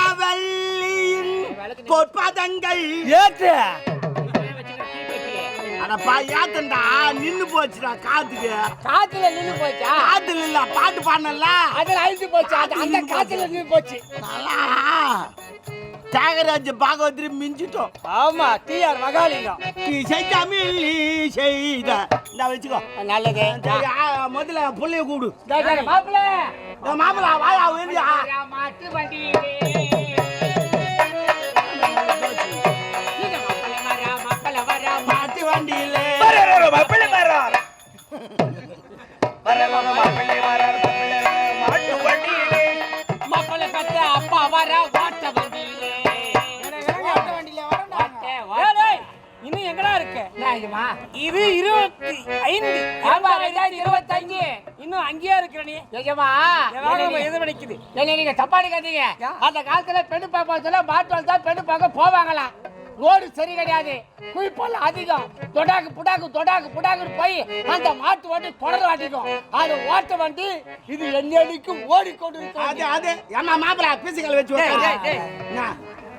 கற்பகவல்லியின் பொற்பதங்கள். ஏற்று. ஏத்தண்டா நின்னு போச்சுடா காத்துக்கு. காத்துல நின்னு போச்சா? காத்துல இல்ல பாட்டு பாடல அதுல அழிஞ்சு போச்சு? அந்த காத்துல நின்னு போச்சு. தியாகராஜ பாகவத்ரி மிஞ்சிட்டோம். ஆமா டிஆர் மகாலிங்கம். இசை தமிழ் செய்த இந்த வச்சுக்கோ. நல்லது. முதல்ல புள்ளைய கூடு மாப்பிள்ள. மாப்பிளா வாயா வெளியா மாட்டு வரா மாட்டு வண்டியிலே. மாப்பிள்ளை வர்றார் வர வர மாப்பிள்ளை வர்றார் மாப்பிள்ளை மாட்டு வண்டியிலே. மக்கள எங்கடா இருக்கு. இது இருபத்தி ஐந்து. இருபத்தஞ்சு. இன்னும் அங்கேயே இருக்கிற நீ. நிஜமா எது நினைக்குது என்ன நீங்க தப்பா நினைக்காதீங்க அந்த காலத்துல பெண்ணு பார்க்க சொல்ல மாட்டு வந்தா பெண்ணு பார்க்க போவாங்களாம் ரோடு சரி கிடையாது. குழிப்பல் அதிகம். தொடாக்கு புடாக்கு தொடாக்கு புடாக்குன்னு போய் அந்த மாட்டு வண்டி தொடர் வாட்டிக்கும். அது ஓட்ட வண்டி இது எண்ணடிக்கும் ஓடிக்கொண்டு அது இருக்கு அது. ஏமா மாப்பிளா பிசிக்கல் வச்சு